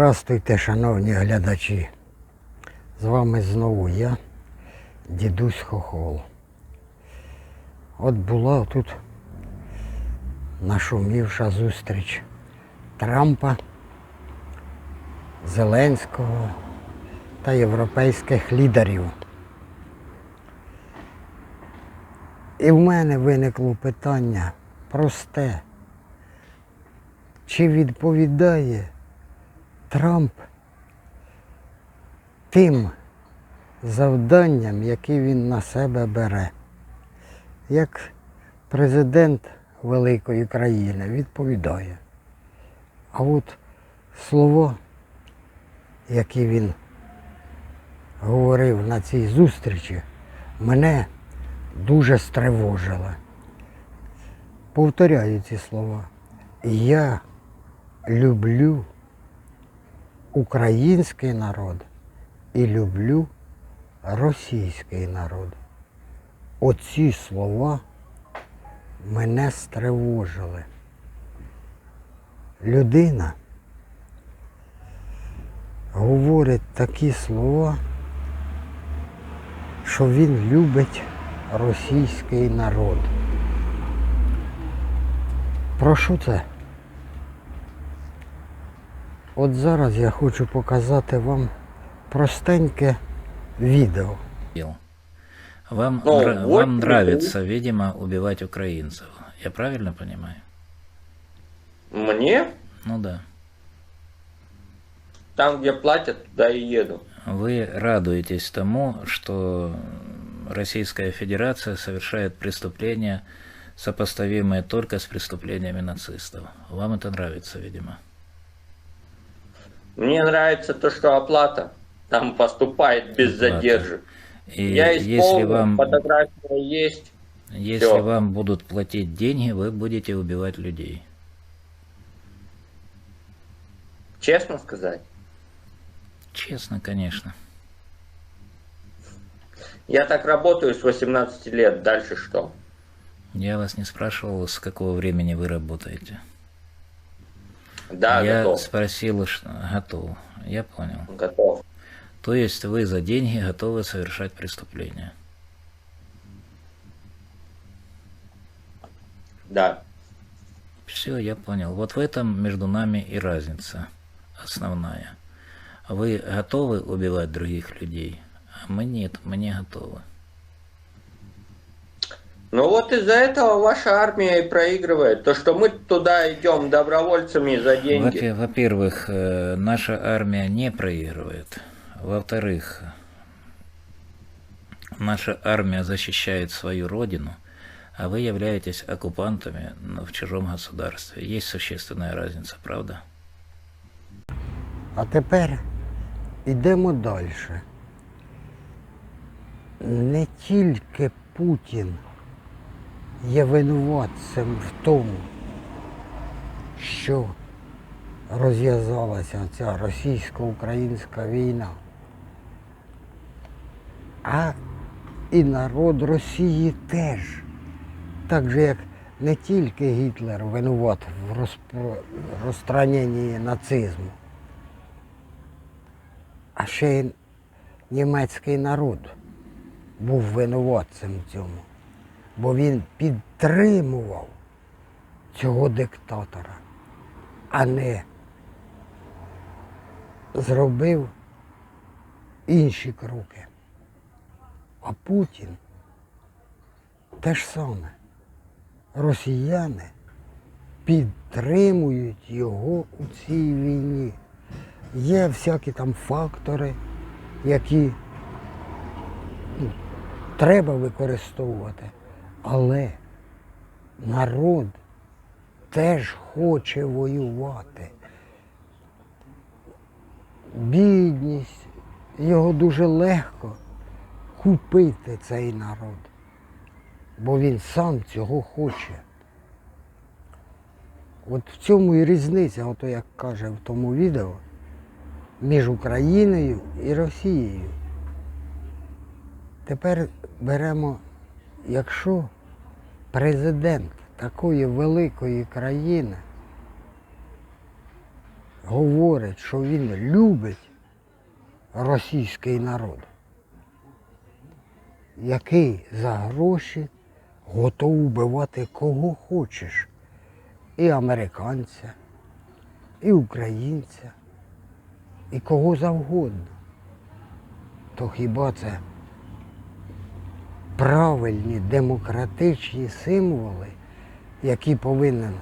Здрастуйте, шановні глядачі. З вами знову я, дідусь Хохол. От була тут нашумівша зустріч Трампа, Зеленського та європейських лідерів. І в мене виникло питання просте. Чи відповідає Трамп тим завданням, які він на себе бере? Як президент великої країни відповідає. А от слова, які він говорив на цій зустрічі, мене дуже стривожили. Повторяю ці слова. Я люблю український народ і люблю російський народ. Оці слова мене стривожили. Людина говорить такі слова, що він любить російський народ. Про що це? От зараз я хочу показати вам простеньке відео. дел. Вам, Ну, нра- вот вам нравится, видимо, убивать украинцев. Я правильно понимаю? Мне? Ну да. Там, где платят, туда и еду. Вы радуетесь тому, что Российская Федерация совершает преступления, сопоставимые только с преступлениями нацистов. Вам это нравится, видимо. Мне нравится то, что оплата там поступает без Оплата. задержек. И Я если вам, фотография есть. если всё. вам будут платить деньги, вы будете убивать людей. Честно сказать. Честно, конечно. Я так работаю с 18 лет. Дальше что? Я вас не спрашивал, с какого времени вы работаете. Да, Я готов. спросил, что готов. Я понял. Готов. То есть вы за деньги готовы совершать преступления. Да. Все, я понял. Вот в этом между нами и разница основная. Вы готовы убивать других людей, а мы нет, мы не готовы. Ну вот из-за этого ваша армия и проигрывает. То, что мы туда идем добровольцами за деньги. Во- Во-первых, э, наша армия не проигрывает. Во-вторых, наша армия защищает свою родину, а вы являетесь оккупантами ну, в чужом государстве. Есть существенная разница, правда? А тепер йдемо далі. Не тільки Путін Є винуватцем в тому, що розв'язалася ця російсько-українська війна, а і народ Росії теж. Так же, як не тільки Гітлер винуват в розпро- розпространенні нацизму, а ще й німецький народ був винуватцем в цьому, бо він підтримував цього диктатора, а не зробив інші кроки. А Путін те ж саме. Росіяни підтримують його у цій війні. Є всякі там фактори, які ну, треба використовувати. Але народ теж хоче воювати. Бідність, його дуже легко купити цей народ, бо він сам цього хоче. От в цьому і різниця, ото як каже в тому відео, між Україною і Росією. Тепер беремо, якщо президент такої великої країни говорить, що він любить російський народ, який за гроші готовий вбивати кого хочеш. І американця, і українця, і кого завгодно. То хіба це правильні демократичні символи, які повинен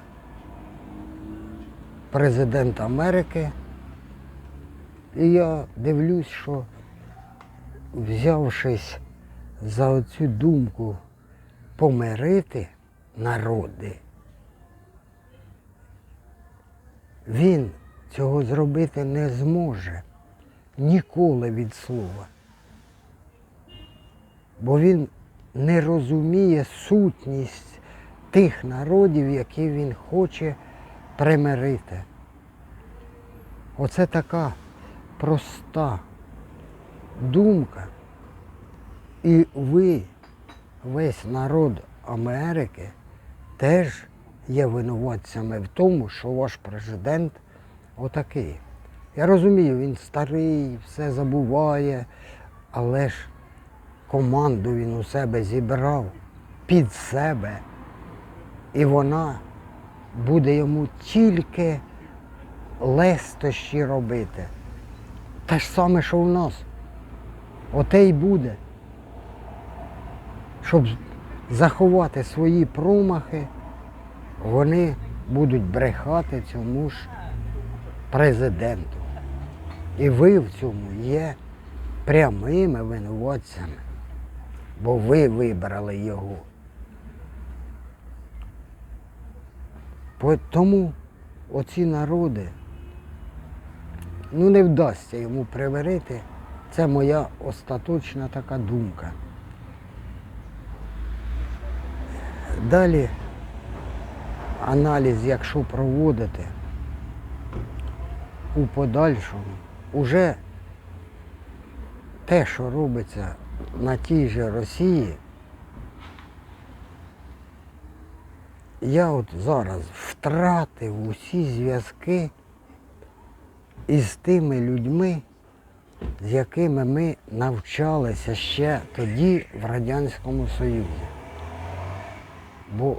президент Америки. І я дивлюсь, що взявшись за цю думку помирити народи, він цього зробити не зможе ніколи від слова. Бо він не розуміє сутність тих народів, які він хоче примирити. Оце така проста думка. І ви, весь народ Америки, теж є винуватцями в тому, що ваш президент отакий. Я розумію, він старий, все забуває, але ж команду він у себе зібрав під себе. І вона буде йому тільки лестощі робити. Те ж саме, що в нас. Оте й буде. Щоб заховати свої промахи, вони будуть брехати цьому ж президенту. І ви в цьому є прямими винуватцями, бо ви вибрали його. Тому оці народи ну не вдасться йому примирити. Це моя остаточна така думка. Далі аналіз, якщо проводити у подальшому, уже те, що робиться на тій же Росії, я от зараз втратив усі зв'язки із тими людьми, з якими ми навчалися ще тоді в Радянському Союзі. Бо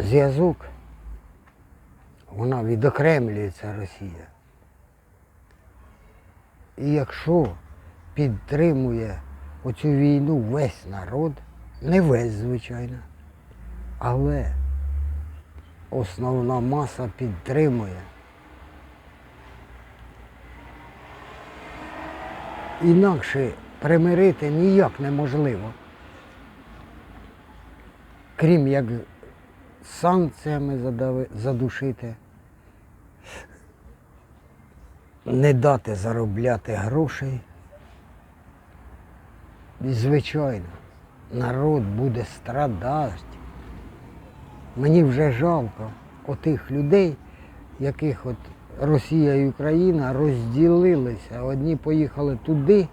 зв'язок, вона відокремлюється Росія. І якщо підтримує оцю війну весь народ, не весь, звичайно, але основна маса підтримує. Інакше примирити ніяк неможливо. Крім як санкціями задушити, не дати заробляти грошей. Звичайно, народ буде страдати. Мені вже жалко отих людей, яких от Росія і Україна розділилися. Одні поїхали туди,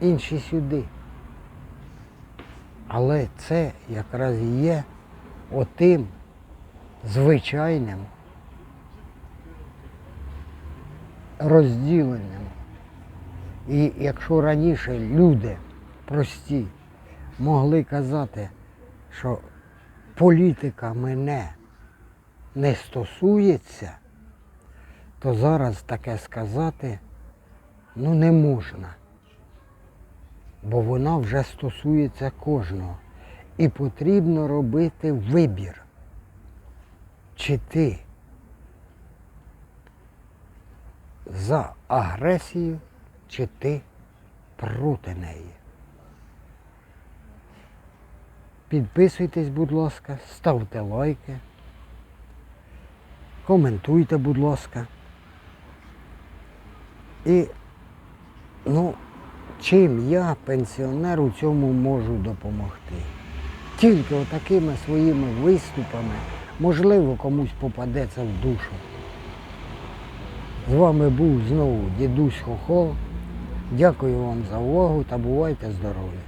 інші сюди. Але це якраз і є отим звичайним розділенням. І якщо раніше люди прості могли казати, що політика мене не стосується, то зараз таке сказати ну не можна. Бо вона вже стосується кожного. І потрібно робити вибір. Чи ти за агресію, чи ти проти неї. Підписуйтесь, будь ласка, ставте лайки, коментуйте, будь ласка. І, ну, чим я, пенсіонер, у цьому можу допомогти? Тільки отакими своїми виступами, можливо, комусь попадеться в душу. З вами був знову дідусь Хохол. Дякую вам за увагу та бувайте здорові!